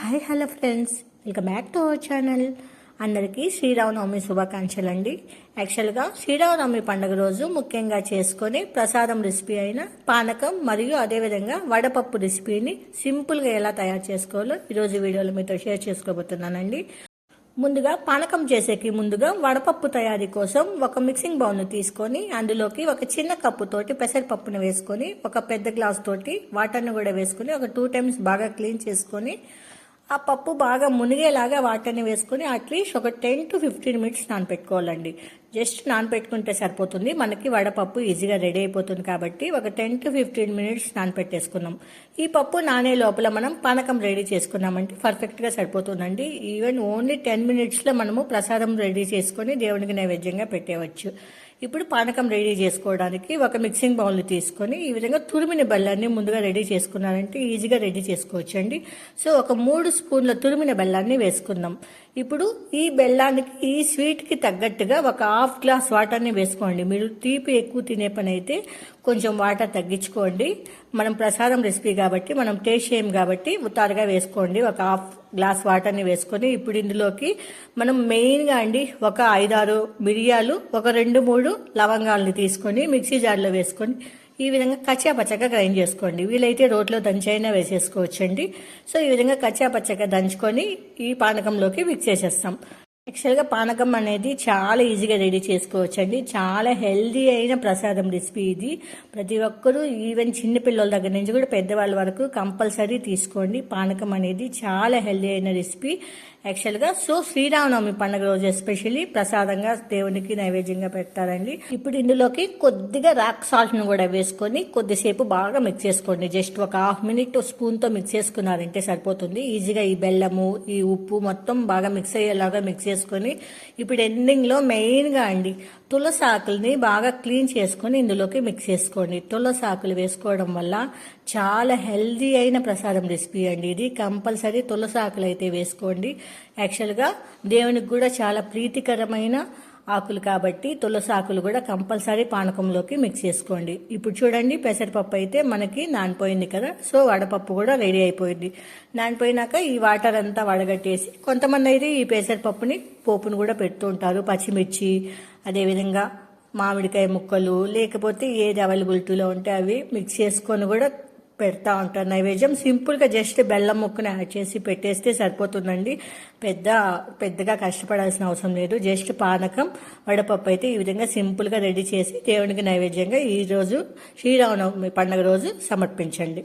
Hi hello friends. Welcome back to our channel. అందరికీ శ్రీరామనవమి శుభాకాంక్షలు అండి యాక్చువల్గా శ్రీరామనవమి పండుగ రోజు ముఖ్యంగా చేసుకొని ప్రసాదం రెసిపీ అయిన పానకం మరియు అదేవిధంగా వడపప్పు రెసిపీని సింపుల్గా ఎలా తయారు చేసుకోవాలో ఈరోజు వీడియోలో మీతో షేర్ చేసుకోబోతున్నానండి. ముందుగా పానకం చేసేకి ముందుగా వడపప్పు తయారీ కోసం ఒక మిక్సింగ్ బౌల్ను తీసుకొని అందులోకి ఒక చిన్న కప్పు తోటి వేసుకొని ఒక పెద్ద గ్లాస్ తోటి వాటర్ని కూడా వేసుకొని ఒక టూ టైమ్స్ బాగా క్లీన్ చేసుకొని ఆ పప్పు బాగా మునిగేలాగా వాటర్ని వేసుకొని అట్లీస్ట్ ఒక టెన్ టు ఫిఫ్టీన్ మినిట్స్ నానపెట్టుకోవాలండి. జస్ట్ నానపెట్టుకుంటే సరిపోతుంది. మనకి వడపప్పు ఈజీగా రెడీ అయిపోతుంది కాబట్టి ఒక టెన్ టు ఫిఫ్టీన్ మినిట్స్ నానపెట్టేసుకున్నాం. ఈ పప్పు నానే లోపల మనం పానకం రెడీ చేసుకున్నామంటే పర్ఫెక్ట్గా సరిపోతుందండి. ఈవెన్ ఓన్లీ టెన్ మినిట్స్లో మనము ప్రసాదం రెడీ చేసుకొని దేవునికి నైవేద్యంగా పెట్టేవచ్చు ఇప్పుడు పానకం రెడీ చేసుకోవడానికి ఒక మిక్సింగ్ బౌల్ని తీసుకొని ఈ విధంగా తురిమిన బెల్లాన్ని ముందుగా రెడీ చేసుకున్నారంటే ఈజీగా రెడీ చేసుకోవచ్చు అండి సో ఒక మూడు స్పూన్ల తురిమిన బెల్లాన్ని వేసుకుందాం. ఇప్పుడు ఈ బెల్లానికి ఈ స్వీట్కి తగ్గట్టుగా ఒక హాఫ్ గ్లాస్ వాటర్ని వేసుకోండి. మీరు తీపి ఎక్కువ తినే పని అయితే కొంచెం వాటర్ తగ్గించుకోండి. మనం ప్రసాదం రెసిపీ కాబట్టి మనం టేస్ట్ చేయం కాబట్టి ఉత్తారుగా వేసుకోండి. ఒక హాఫ్ గ్లాస్ వాటర్ని వేసుకొని ఇప్పుడు ఇందులోకి మనం మెయిన్గా అండి ఒక ఐదారు మిరియాలు ఒక రెండు మూడు లవంగాలని తీసుకొని మిక్సీ జార్లో వేసుకొని ఈ విధంగా కచ్చా పచ్చగా గ్రైండ్ చేసుకోండి. వీలైతే రోట్లో దంచైనా వేసేసుకోవచ్చండి. సో ఈ విధంగా కచ్చా పచ్చగా దంచుకొని ఈ పానకంలోకి మిక్స్ చేసేస్తాం. యాక్చువల్గా పానకం అనేది చాలా ఈజీగా రెడీ చేసుకోవచ్చండి. చాలా హెల్దీ అయిన ప్రసాదం రెసిపీ ఇది. ప్రతి ఒక్కరూ ఈవెన్ చిన్నపిల్లల దగ్గర నుంచి కూడా పెద్దవాళ్ళ వరకు కంపల్సరీ తీసుకోండి. పానకం అనేది చాలా హెల్దీ అయిన రెసిపీ. యాక్చువల్గా సో శ్రీరామనవమి పండుగ రోజు ఎస్పెషల్లీ ప్రసాదంగా దేవునికి నైవేద్యంగా పెడతారండి. ఇప్పుడు ఇందులోకి కొద్దిగా రాక్ సాల్ట్ను కూడా వేసుకొని కొద్దిసేపు బాగా మిక్స్ చేసుకోండి. జస్ట్ ఒక హాఫ్ మినిట్ స్పూన్తో మిక్స్ చేసుకున్నారంటే సరిపోతుంది. ఈజీగా ఈ బెల్లము ఈ ఉప్పు మొత్తం బాగా మిక్స్ అయ్యేలాగా మిక్స్ చేసుకొని ఇప్పుడు ఎండింగ్లో మెయిన్గా అండి తులసి ఆకుల్ని బాగా క్లీన్ చేసుకొని ఇందులోకి మిక్స్ చేసుకోండి. తులసి ఆకులు వేసుకోవడం వల్ల చాలా హెల్దీ అయిన ప్రసాదం రెసిపీ అండి ఇది. కంపల్సరీ తులసి ఆకులు అయితే వేసుకోండి. యాక్చువల్గా దేవునికి కూడా చాలా ప్రీతికరమైన ఆకులు కాబట్టి తులసి ఆకులు కూడా కంపల్సరీ పానకంలోకి మిక్స్ చేసుకోండి. ఇప్పుడు చూడండి పెసరపప్పు అయితే మనకి నానిపోయింది కదా సో వడపప్పు కూడా రెడీ అయిపోయింది. నానిపోయినాక ఈ వాటర్ అంతా వడగట్టేసి కొంతమంది అయితే ఈ పెసరపప్పుని పోపును కూడా పెడుతుంటారు పచ్చిమిర్చి అదేవిధంగా మామిడికాయ ముక్కలు లేకపోతే ఏది అవైలబిలిటీలో ఉంటే అవి మిక్స్ చేసుకొని కూడా పెడతా ఉంటారు. నైవేద్యం సింపుల్గా జస్ట్ బెల్లం ముక్కను యాడ్ చేసి పెట్టేస్తే సరిపోతుందండి. పెద్ద పెద్దగా కష్టపడాల్సిన అవసరం లేదు. జస్ట్ పానకం వడపప్పు అయితే ఈ విధంగా సింపుల్గా రెడీ చేసి దేవునికి నైవేద్యంగా ఈరోజు శ్రీరామనవమి పండుగ రోజు సమర్పించండి.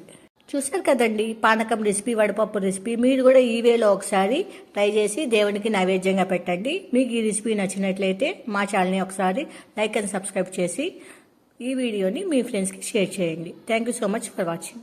చూసారు కదండి పానకం రెసిపీ వడపప్పు రెసిపీ. మీరు కూడా ఈ వేలో ఒకసారి ట్రై చేసి దేవునికి నైవేద్యంగా పెట్టండి. మీకు ఈ రెసిపీ నచ్చినట్లయితే మా ఛానల్ని ఒకసారి లైక్ అండ్ సబ్స్క్రైబ్ చేసి ఈ వీడియోని మీ ఫ్రెండ్స్కి షేర్ చేయండి. Thank you so much for watching